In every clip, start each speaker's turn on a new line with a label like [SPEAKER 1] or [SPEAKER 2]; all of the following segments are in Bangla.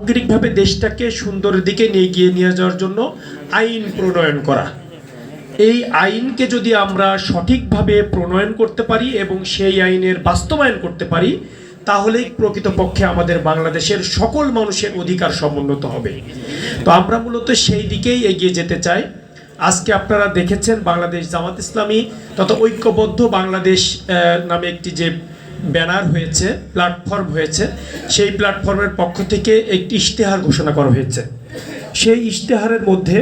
[SPEAKER 1] সামগ্রিকভাবে দেশটাকে সুন্দরের দিকে নিয়ে গিয়ে নিয়ে যাওয়ার জন্য আইন প্রণয়ন করা। এই আইনকে যদি আমরা সঠিকভাবে প্রণয়ন করতে পারি এবং সেই আইনের বাস্তবায়ন করতে পারি, তাহলেই প্রকৃতপক্ষে আমাদের বাংলাদেশের সকল মানুষের অধিকার সমুন্নত হবে। তো আমরা মূলত সেই দিকেই এগিয়ে যেতে চাই। আজকে আপনারা দেখেছেন বাংলাদেশ জামাত ইসলামী তথা ঐক্যবদ্ধ বাংলাদেশ নামে একটি যে ব্যানার হয়েছে প্ল্যাটফর্ম হয়েছে। সেই প্ল্যাটফর্মের পক্ষ থেকে একটি ইশতেহার ঘোষণা করা হয়েছে। সেই ইশতেহারের মধ্যে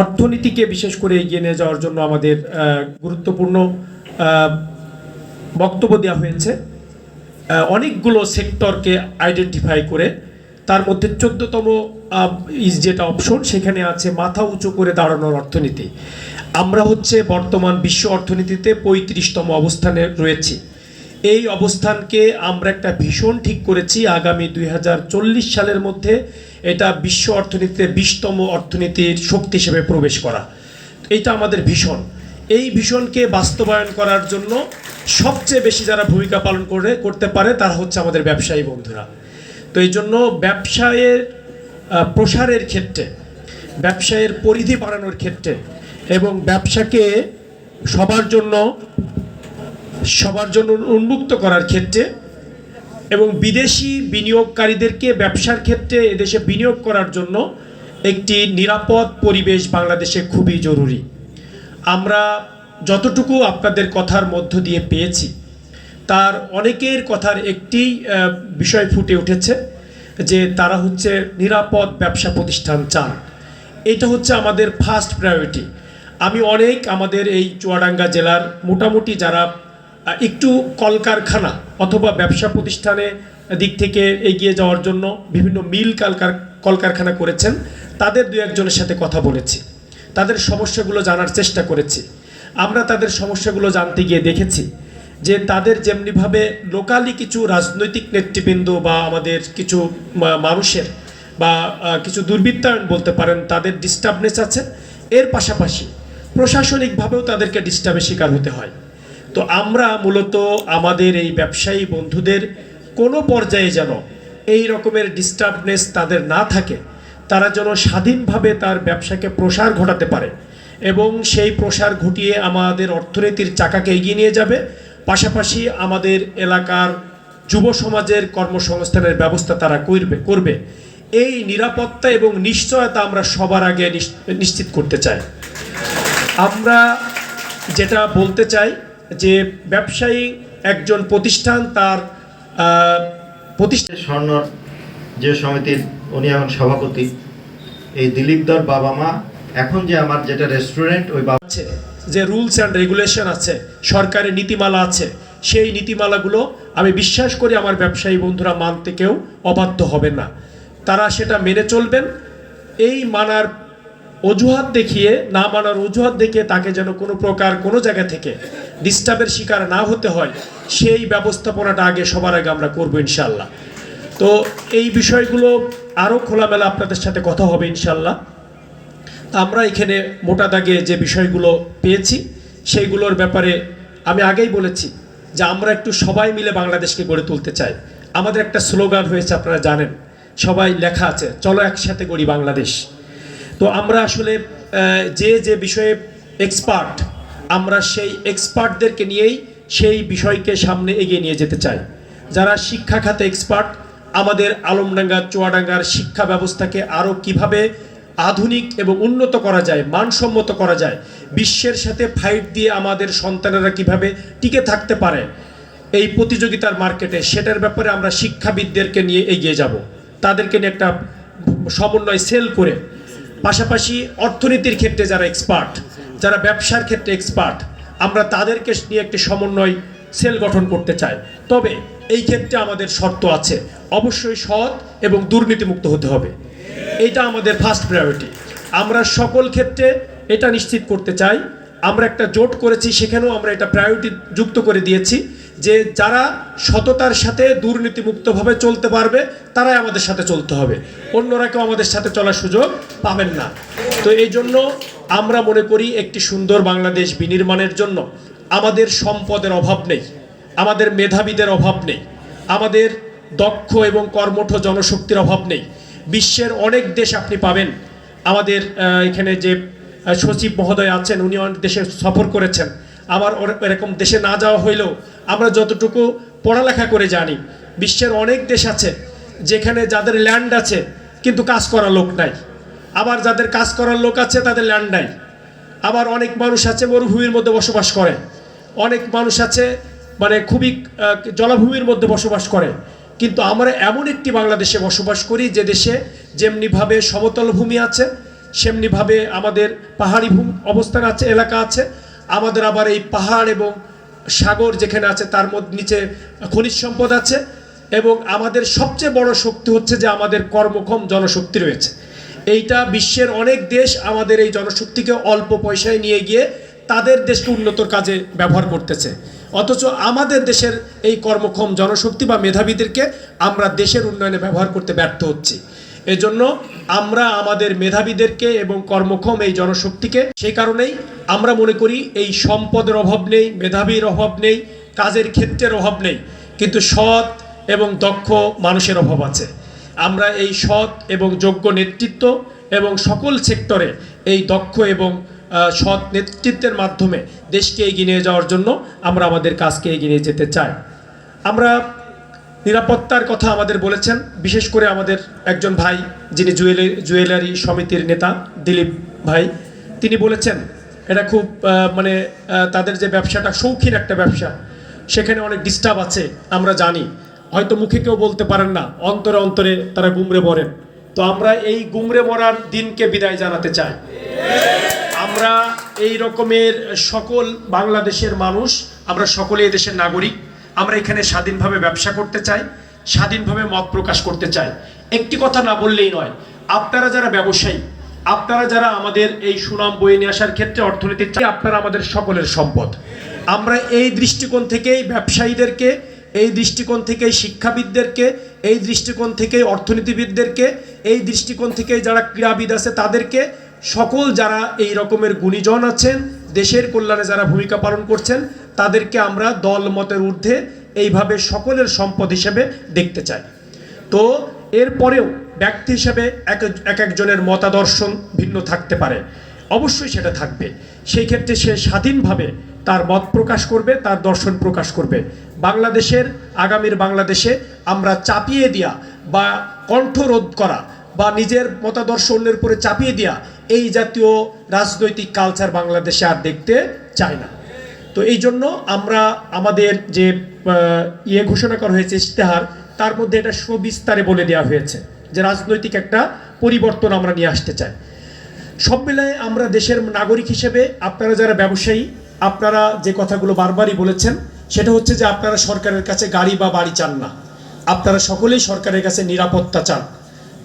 [SPEAKER 1] অর্থনীতিকে বিশেষ করে এগিয়ে নিয়ে যাওয়ার জন্য আমাদের গুরুত্বপূর্ণ বক্তব্য দেওয়া হয়েছে। অনেকগুলো সেক্টরকে আইডেন্টিফাই করে, তার মধ্যে চোদ্দতম ইজ যেটা অপশন সেখানে আছে মাথা উঁচু করে দাঁড়ানোর অর্থনীতি। আমরা হচ্ছে বর্তমান বিশ্ব অর্থনীতিতে পঁয়ত্রিশতম অবস্থানে রয়েছি। এই অবস্থানকে আমরা একটা ভীষণ ঠিক করেছি আগামী দুই হাজার চল্লিশ সালের মধ্যে। এটা বিশ্ব অর্থনীতিতে বিশতম অর্থনীতির শক্তি হিসেবে প্রবেশ করা। এটা আমাদের ভীষণ। এই ভীষণকে বাস্তবায়ন করার জন্য সবচেয়ে বেশি যারা ভূমিকা পালন করে, করতে পারে তারা হচ্ছে আমাদের ব্যবসায়ী বন্ধুরা। তো এই জন্য ব্যবসায়ের প্রসারের ক্ষেত্রে, ব্যবসায়ের পরিধি বাড়ানোর ক্ষেত্রে এবং ব্যবসাকে সবার জন্য সবার জন্য উন্মুক্ত করার ক্ষেত্রে এবং বিদেশি বিনিয়োগকারীদেরকে ব্যবসার ক্ষেত্রে এদেশে বিনিয়োগ করার জন্য একটি নিরাপদ পরিবেশ বাংলাদেশে খুবই জরুরি। আমরা যতটুকু আপনাদের কথার মধ্য দিয়ে পেয়েছি, তার অনেকের কথার একটি বিষয় ফুটে উঠেছে যে তারা হচ্ছে নিরাপদ ব্যবসা প্রতিষ্ঠান চান। এটা হচ্ছে আমাদের ফার্স্ট প্রায়োরিটি আমি অনেক আমাদের এই চুয়াডাঙ্গা জেলার মোটামুটি যারা একটু কলকারখানা অথবা ব্যবসা প্রতিষ্ঠানে দিক থেকে এগিয়ে যাওয়ার জন্য বিভিন্ন মিল কালকার, কলকারখানা করেছেন। তাদের দু একজনের সাথে কথা বলেছি। তাদের সমস্যাগুলো জানার চেষ্টা করেছি। আমরা তাদের সমস্যাগুলো জানতে গিয়ে দেখেছি যে তাদের যেমনিভাবে লোকালি কিছু রাজনৈতিক নেতৃবৃন্দ বা আমাদের কিছু মানুষের বা কিছু দুর্বৃত্তায়ন বলতে পারেন, তাদের ডিস্টার্বনেস আছে। এর পাশাপাশি প্রশাসনিকভাবেও তাদেরকে ডিস্টার্বের শিকার হতে হয়। তো আমরা মূলত আমাদের এই ব্যবসায়ী বন্ধুদের কোনো পর্যায়ে যেন এই রকমের ডিস্টার্বনেস তাদের না থাকে, তারা যেন স্বাধীনভাবে তার ব্যবসাকে প্রসার ঘটাতে পারে এবং সেই প্রসার ঘটিয়ে আমাদের অর্থনীতির চাকাকে এগিয়ে নিয়ে যাবে। পাশাপাশি আমাদের এলাকার যুব সমাজের কর্মসংস্থানের ব্যবস্থা তারা করবে করবে। এই নিরাপত্তা এবং নিশ্চয়তা আমরা সবার আগে নিশ- নিশ্চিত করতে চাই। আমরা যেটা বলতে চাই যে ব্যবসায়ী একজন প্রতিষ্ঠান তার প্রতিষ্ঠান
[SPEAKER 2] স্বর্ণর যে সমিতির উনি এখন সভাপতি। এই দিলীপ দর বাবা মা এখন যে আমার যেটা রেস্টুরেন্ট ওই বাবা
[SPEAKER 1] আছে যে রুলস অ্যান্ড রেগুলেশন আছে সরকারের নীতিমালা আছে সেই নীতিমালাগুলো আমি বিশ্বাস করি আমার ব্যবসায়ী বন্ধুরা মানতে কেউ অবাধ্য হবেন না। তারা সেটা মেনে চলবেন। এই মানার অজুহাত দেখিয়ে, না মানার অজুহাত দেখিয়ে তাকে যেন কোনো প্রকার কোনো জায়গা থেকে ডিস্টার্বের শিকার না হতে হয়, সেই ব্যবস্থাপনাটা আগে সবার আগে আমরা করব ইনশাল্লাহ তো এই বিষয়গুলো আরও খোলামেলা আপনাদের সাথে কথা হবে ইনশাল্লাহ আমরা এখানে মোটা দাগে যে বিষয়গুলো পেয়েছি, সেইগুলোর ব্যাপারে আমি আগেই বলেছি যে আমরা একটু সবাই মিলে বাংলাদেশকে গড়ে তুলতে চাই। আমাদের একটা স্লোগান হয়েছে, আপনারা জানেন, সবাই লেখা আছে, চলো একসাথে গড়ি বাংলাদেশ। তো আমরা আসলে যে যে বিষয়ে এক্সপার্ট আমরা সেই এক্সপার্টদেরকে নিয়েই সেই বিষয়কে সামনে এগিয়ে নিয়ে যেতে চাই। যারা শিক্ষা খাতে এক্সপার্ট আমাদের আলমডাঙ্গা, চুয়াডাঙ্গার শিক্ষা ব্যবস্থাকে আরও কীভাবে আধুনিক এবং উন্নত করা যায়, মানসম্মত করা যায়, বিশ্বের সাথে ফাইট দিয়ে আমাদের সন্তানেরা কীভাবে টিকে থাকতে পারে, এই প্রতিযোগিতার মার্কেটে সেটার ব্যাপারে আমরা শিক্ষাবিদদেরকে নিয়ে এগিয়ে যাব। তাদেরকে নিয়ে একটা সমন্বয় সেল করে পাশাপাশি অর্থনীতির ক্ষেত্রে যারা এক্সপার্ট যারা ব্যবসার ক্ষেত্রে এক্সপার্ট আমরা তাদেরকে নিয়ে একটি সমন্বয় সেল গঠন করতে চাই। তবে এই ক্ষেত্রে আমাদের শর্ত আছে, অবশ্যই সৎ এবং দুর্নীতিমুক্ত হতে হবে। এটা আমাদের ফার্স্ট প্রায়োরিটি আমরা সকল ক্ষেত্রে এটা নিশ্চিত করতে চাই। আমরা একটা জোট করেছি, সেখানেও আমরা এটা প্রায়োরিটি যুক্ত করে দিয়েছি। যে যারা সততার সাথে দুর্নীতিমুক্তভাবে চলতে পারবে, তারাই আমাদের সাথে চলতে হবে। অন্যরা কেউ আমাদের সাথে চলার সুযোগ পাবেন না। তো এই জন্য আমরা মনে করি একটি সুন্দর বাংলাদেশ বিনির্মাণের জন্য আমাদের সম্পদের অভাব নেই, আমাদের মেধাবীদের অভাব নেই, আমাদের দক্ষ এবং কর্মঠ জনশক্তির অভাব নেই। বিশ্বের অনেক দেশ আপনি পাবেন। আমাদের এখানে যে সচিব মহোদয় আছেন, উনি অনেক দেশে সফর করেছেন। আমার এরকম দেশে না যাওয়া হইলেও আমরা যতটুকু পড়ালেখা করে জানি, বিশ্বের অনেক দেশ আছে যেখানে যাদের ল্যান্ড আছে, কিন্তু কাজ করার লোক নাই। আবার যাদের কাজ করার লোক আছে, তাদের ল্যান্ড নাই। আবার অনেক মানুষ আছে মরুভূমির মধ্যে বসবাস করে। অনেক মানুষ আছে মানে খুবই জলাভূমির মধ্যে বসবাস করে। কিন্তু আমরা এমন একটি বাংলাদেশে বসবাস করি যে দেশে যেমনিভাবে সমতল ভূমি আছে, সেমনিভাবে আমাদের পাহাড়ি ভূমি অবস্থান আছে, এলাকা আছে। আমাদের আবার এই পাহাড় এবং সাগর যেখানে আছে, তার মধ্যে নিচে খনিজ সম্পদ আছে এবং আমাদের সবচেয়ে বড় শক্তি হচ্ছে যে আমাদের কর্মক্ষম জনশক্তি রয়েছে। এইটা বিশ্বের অনেক দেশ আমাদের এই জনশক্তিকে অল্প পয়সায় নিয়ে গিয়ে তাদের দেশকে উন্নতর কাজে ব্যবহার করতেছে। অথচ আমাদের দেশের এই কর্মক্ষম জনশক্তি বা মেধাবীদেরকে আমরা দেশের উন্নয়নে ব্যবহার করতে ব্যর্থ হচ্ছি। এজন্য আমরা আমাদের মেধাবীদেরকে এবং কর্মক্ষম এই জনশক্তিকে সেই কারণেই আমরা মনে করি এই সম্পদের অভাব নেই, মেধাবীর অভাব নেই, কাজের ক্ষেত্রের অভাব নেই, কিন্তু সৎ এবং দক্ষ মানুষের অভাব আছে। আমরা এই সৎ এবং যোগ্য নেতৃত্ব এবং সকল সেক্টরে এই দক্ষ এবং সৎ নেতৃত্বের মাধ্যমে দেশকে এগিয়ে নিয়ে যাওয়ার জন্য আমরা আমাদের কাজকে এগিয়ে নিয়ে যেতে চাই। আমরা নিরাপত্তার কথা আমাদের বলেছেন, বিশেষ করে আমাদের একজন ভাই যিনি জুয়েলারি জুয়েলারি সমিতির নেতা, দিলীপ ভাই, তিনি বলেছেন এটা খুব মানে তাদের যে ব্যবসাটা শৌখিন একটা ব্যবসা, সেখানে অনেক ডিস্টার্ব আছে, আমরা জানি। হয়তো মুখে কেউ বলতে পারেন না, অন্তরে অন্তরে তারা গুমরে মরেন। তো আমরা এই গুমরে মরার দিনকে বিদায় জানাতে চাই। আমরা এই রকমের সকল বাংলাদেশের মানুষ, আমরা সকলে দেশের নাগরিক। আমরা এখানে স্বাধীনভাবে ব্যবসা করতে চাই, স্বাধীনভাবে মত প্রকাশ করতে চাই। একটি কথা না বললেই নয়, আপনারা যারা ব্যবসায়ী আপনারা যারা আমাদের এই সুনাম বয়ে নিয়ে আসার ক্ষেত্রে অর্থনীতির চাই, আপনারা আমাদের সকলের সম্পদ। আমরা এই দৃষ্টিকোণ থেকেই ব্যবসায়ীদেরকে, এই দৃষ্টিকোণ থেকেই শিক্ষাবিদদেরকে, এই দৃষ্টিকোণ থেকেই অর্থনীতিবিদদেরকে, এই দৃষ্টিকোণ থেকে যারা ক্রীড়াবিদ আছে তাদেরকে, সকল যারা এই রকমের গুণীজন আছেন, দেশের কল্যাণে যারা ভূমিকা পালন করছেন, তাদেরকে আমরা দল মতের ঊর্ধ্বে এইভাবে সকলের সম্পদ হিসেবে দেখতে চাই। তো এরপরেও ব্যক্তি হিসেবে এক এক একজনের মতাদর্শন ভিন্ন থাকতে পারে। অবশ্যই সেটা থাকবে। সেই ক্ষেত্রে সে স্বাধীনভাবে তার মত প্রকাশ করবে, তার দর্শন প্রকাশ করবে। বাংলাদেশের, আগামীর বাংলাদেশে আমরা চাপিয়ে দেওয়া বা কণ্ঠরোধ করা বা নিজের মতাদর্শ অন্যের উপরে চাপিয়ে দেওয়া এই জাতীয় রাজনৈতিক কালচার বাংলাদেশে আর দেখতে চাই না। তো এই জন্য আমরা আমাদের যে ইয়ে ঘোষণা করা হয়েছে ইশতেহার তার মধ্যে এটা সবিস্তারে বলে দেওয়া হয়েছে যে রাজনৈতিক একটা পরিবর্তন আমরা নিয়ে আসতে চাই। সব মিলায় আমরা দেশের নাগরিক হিসেবে আপনারা যারা ব্যবসায়ী, আপনারা যে কথাগুলো বারবারই বলেছেন, সেটা হচ্ছে যে আপনারা সরকারের কাছে গাড়ি বা বাড়ি চান না। আপনারা সকলেই সরকারের কাছে নিরাপত্তা চান।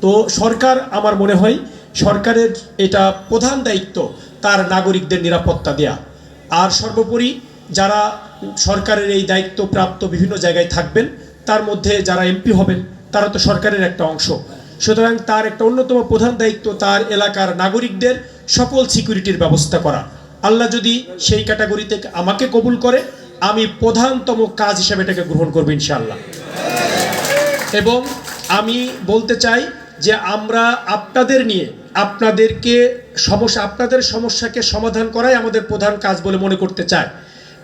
[SPEAKER 1] তো সরকার আমার মনে হয় সরকারের এটা প্রধান দায়িত্ব তার নাগরিকদের নিরাপত্তা দেয়া। আর সর্বোপরি যারা সরকারের এই দায়িত্ব প্রাপ্ত বিভিন্ন জায়গায় থাকবেন তার মধ্যে যারা এমপি হবেন, তারা তো সরকারের একটা অংশ। সুতরাং তার একটা অন্যতম প্রধান দায়িত্ব তার এলাকার নাগরিকদের সকল সিকিউরিটির ব্যবস্থা করা। আল্লাহ যদি সেই ক্যাটাগরিতে আমাকে কবুল করে, আমি প্রধানতম কাজ হিসাবে এটাকে গ্রহণ করব ইনশাআল্লাহ। এবং আমি বলতে চাই যে আমরা আপনাদের নিয়ে, আপনাদেরকে সমস্যা, আপনাদের সমস্যাকে সমাধান করাই আমাদের প্রধান কাজ বলে মনে করতে চাই।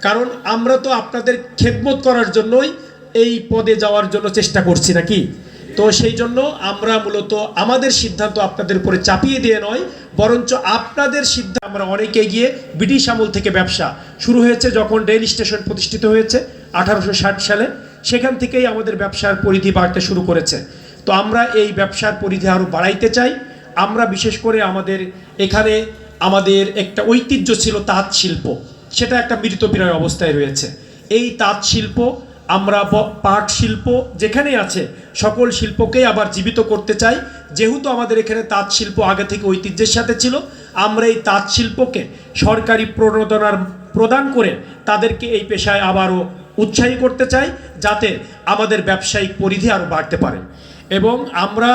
[SPEAKER 1] কারণ আমরা তো আপনাদের খেদমত করার জন্যই এই পদে যাওয়ার জন্য চেষ্টা করছি নাকি? তো সেই জন্য আমরা মূলত আমাদের সিদ্ধান্ত আপনাদের উপরে চাপিয়ে দিয়ে নয়, বরঞ্চ আপনাদের সিদ্ধান্ত আমরা অনেকে গিয়ে ব্রিটিশ আমল থেকে ব্যবসা শুরু হয়েছে যখন রেল স্টেশন প্রতিষ্ঠিত হয়েছে আঠারোশো ষাট সালে। সেখান থেকেই আমাদের ব্যবসার পরিধি বাড়তে শুরু করেছে। তো আমরা এই ব্যবসার পরিধি আরও বাড়াইতে চাই। আমরা বিশেষ করে আমাদের এখানে আমাদের একটা ঐতিহ্য ছিল তাঁত শিল্প। সেটা একটা মৃতপ্রায় অবস্থায় রয়েছে। এই তাঁত শিল্প আমরা পাট শিল্প যেখানেই আছে, সকল শিল্পকেই আবার জীবিত করতে চাই। যেহেতু আমাদের এখানে তাঁত শিল্প আগে থেকে ঐতিহ্যের সাথে ছিল, আমরা এই তাঁত শিল্পকে সরকারি প্রণোদনার প্রদান করে তাদেরকে এই পেশায় আবারও উৎসাহী করতে চাই, যাতে আমাদের ব্যবসায়িক পরিধি আরও বাড়তে পারে। এবং আমরা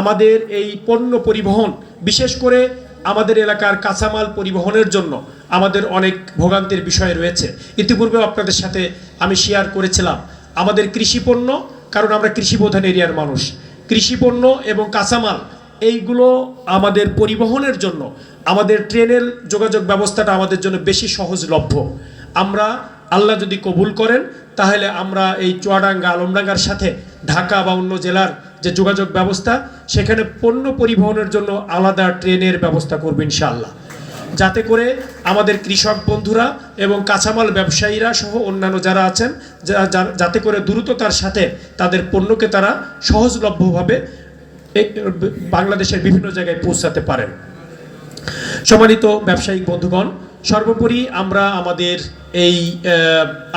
[SPEAKER 1] আমাদের এই পণ্য পরিবহন, বিশেষ করে আমাদের এলাকার কাঁচামাল পরিবহনের জন্য আমাদের অনেক ভোগান্তির বিষয় রয়েছে। ইতিপূর্বে আপনাদের সাথে আমি শেয়ার করেছিলাম। আমাদের কৃষি পণ্য, কারণ আমরা কৃষি প্রধান এরিয়ার মানুষ। কৃষিপণ্য এবং কাঁচামাল, এইগুলো আমাদের পরিবহনের জন্য, আমাদের ট্রেনের যোগাযোগ ব্যবস্থাটা আমাদের জন্য বেশি সহজলভ্য। আমরা আল্লাহ যদি কবুল করেন, তাহলে আমরা এই চুয়াডাঙ্গা, আলমডাঙ্গার সাথে ঢাকা বা অন্য জেলার যে যোগাযোগ ব্যবস্থা, সেখানে পণ্য পরিবহনের জন্য আলাদা ট্রেনের ব্যবস্থা করব ইনশাআল্লাহ। যাতে করে আমাদের কৃষক বন্ধুরা এবং কাঁচামাল ব্যবসায়ীরা সহ অন্যান্য যারা আছেন যাতে করে দ্রুততার সাথে তাদের পণ্যকে তারা সহজলভ্যভাবে বাংলাদেশের বিভিন্ন জায়গায় পৌঁছাতে পারেন। সম্মানিত ব্যবসায়িক বন্ধুগণ, সর্বোপরি আমরা আমাদের এই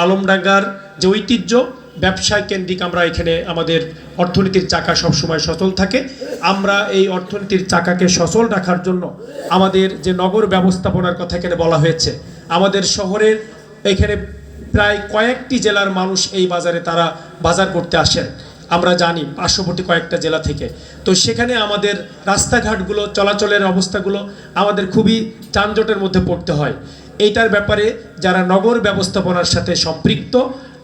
[SPEAKER 1] আলমডাঙ্গার যে ঐতিহ্য ব্যবসা কেন্দ্রিক আমরা এখানে আমাদের অর্থনীতির চাকা সবসময় সচল থাকে। আমরা এই অর্থনীতির চাকাকে সচল রাখার জন্য আমাদের যে নগর ব্যবস্থাপনার কথা এখানে বলা হয়েছে, আমাদের শহরের এখানে প্রায় কয়েকটি জেলার মানুষ এই বাজারে তারা বাজার করতে আসেন। আমরা জানি পার্শ্ববর্তী কয়েকটা জেলা থেকে। তো সেখানে আমাদের রাস্তাঘাটগুলো, চলাচলের অবস্থাগুলো আমাদের খুবই যানজটের মধ্যে পড়তে হয়। এইটার ব্যাপারে যারা নগর ব্যবস্থাপনার সাথে সম্পৃক্ত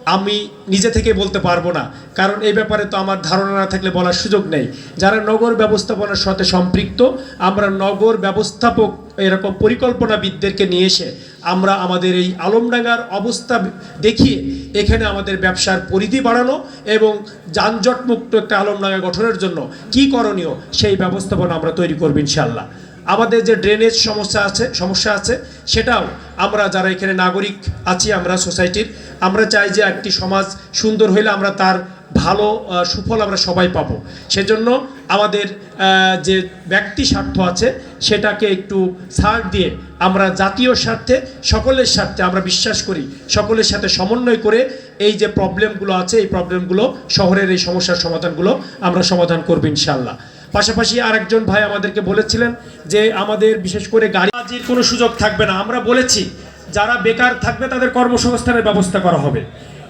[SPEAKER 1] আমি নিজে থেকে বলতে পারব না। কারণ এই ব্যাপারে তো আমার ধারণা না থাকলে বলার সুযোগ নেই। যারা নগর ব্যবস্থাপনার সাথে সম্পৃক্ত, আমরা নগর ব্যবস্থাপক এরকম পরিকল্পনাবিদদেরকে নিয়ে এসে আমরা আমাদের এই আলমডাঙ্গার অবস্থা দেখিয়ে এখানে আমাদের ব্যবসার পরিধি বাড়ানো এবং যানজটমুক্ত একটা আলমডাঙ্গা গঠনের জন্য কি করণীয় সেই ব্যবস্থাপনা আমরা তৈরি করব ইনশাল্লাহ আমাদের যে ড্রেনেজ সমস্যা আছে সমস্যা আছে, সেটাও আমরা যারা এখানে নাগরিক আছি, আমরা সোসাইটির আমরা চাই যে একটি সমাজ সুন্দর হইলে আমরা তার ভালো সুফল আমরা সবাই পাবো। সেজন্য আমাদের যে ব্যক্তি স্বার্থ আছে, সেটাকে একটু ছাড় দিয়ে আমরা জাতীয় স্বার্থে, সকলের স্বার্থে আমরা বিশ্বাস করি, সকলের সাথে সমন্বয় করে এই যে প্রবলেমগুলো আছে, এই প্রবলেমগুলো শহরের এই সমস্যার সমাধানগুলো আমরা সমাধান করব ইনশাল্লাহ পাশাপাশি আরেকজন ভাই আমাদেরকে বলেছিলেন যে আমাদের বিশেষ করে গাড়ি বাজির কোনো সুযোগ থাকবে না। আমরা বলেছি, যারা বেকার থাকবে তাদের কর্মসংস্থানের ব্যবস্থা করা হবে।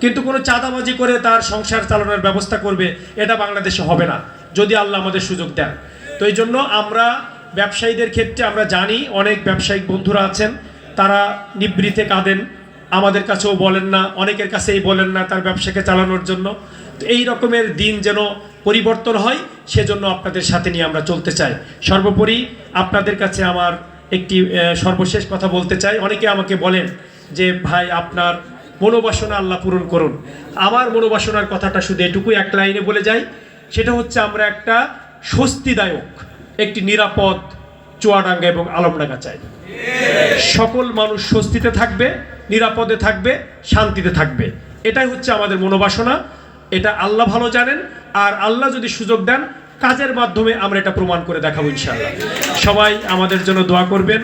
[SPEAKER 1] কিন্তু কোনো চাঁদাবাজি করে তার সংসার চালানোর ব্যবস্থা করবে, এটা বাংলাদেশে হবে না, যদি আল্লাহ আমাদের সুযোগ দেন। তো এই জন্য আমরা ব্যবসায়ীদের ক্ষেত্রে আমরা জানি, অনেক ব্যবসায়িক বন্ধুরা আছেন, তারা নিবৃতে কাঁদেন, আমাদের কাছেও বলেন না, অনেকের কাছেই বলেন না তার ব্যবসাকে চালানোর জন্য। তো এই রকমের দিন যেন পরিবর্তন হয়, সেজন্য আপনাদের সাথে নিয়ে আমরা চলতে চাই। সর্বোপরি আপনাদের কাছে আমার একটি সর্বশেষ কথা বলতে চাই। অনেকে আমাকে বলেন যে, ভাই, আপনার মনোবাসনা আল্লাহ পূরণ করুন। আমার মনোবাসনার কথাটা শুধু এটুকুই এক লাইনে বলে যাই, সেটা হচ্ছে আমরা একটা স্বস্তিদায়ক, একটি নিরাপদ চুয়াডাঙ্গা এবং আলমডাঙ্গা চাই। সকল মানুষ স্বস্তিতে থাকবে, নিরাপদে থাকবে, শান্তিতে থাকবে। এটাই হচ্ছে আমাদের মনোবাসনা। এটা আল্লাহ ভালো জানেন, আর আল্লাহ যদি সুযোগ দেন, কাজের মাধ্যমে আমরা এটা প্রমাণ করে দেখাবো ইনশাআল্লাহ। সবাই আমাদের জন্য দোয়া করবেন।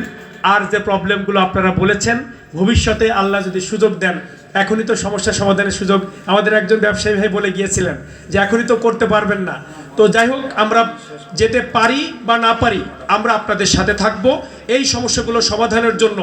[SPEAKER 1] আর যে প্রবলেমগুলো আপনারা বলেছেন, ভবিষ্যতে আল্লাহ যদি সুযোগ দেন, এখনই তো সমস্যা সমাধানের সুযোগ। আমাদের একজন ব্যবসায়ী ভাই বলে গিয়েছিলেন যে, এখনই তো করতে পারবেন না। তো যাই হোক, আমরা যেতে পারি বা না পারি, আমরা আপনাদের সাথে থাকব। এই সমস্যাগুলো সমাধানের জন্য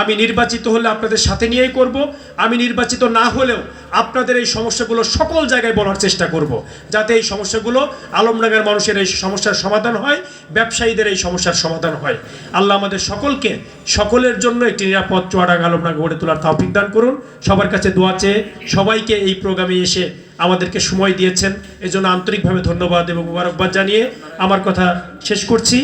[SPEAKER 1] আমি নির্বাচিত হলে আপনাদের সাথে নিয়েই করব। আমি নির্বাচিত না হলেও আপনাদের এই সমস্যাগুলো সকল জায়গায় বলার চেষ্টা করব। যাতে এই সমস্যাগুলো আলমডাঙ্গার মানুষের এই সমস্যার সমাধান হয়, ব্যবসায়ীদের এই সমস্যার সমাধান হয়। আল্লাহ আমাদের সকলকে সকলের জন্য একটি নিরাপদ চুয়াডাঙ্গা আলমডাঙ্গা গড়ে তোলার তৌফিক দান করুন। সবার কাছে দোয়া চেয়ে সবাইকে এই প্রোগ্রামে এসে আমাদেরকে সময় দিয়েছেন। এজন্য আন্তরিকভাবে ধন্যবাদ এবং মুবারকবাদ জানিয়ে আমার কথা শেষ করছি।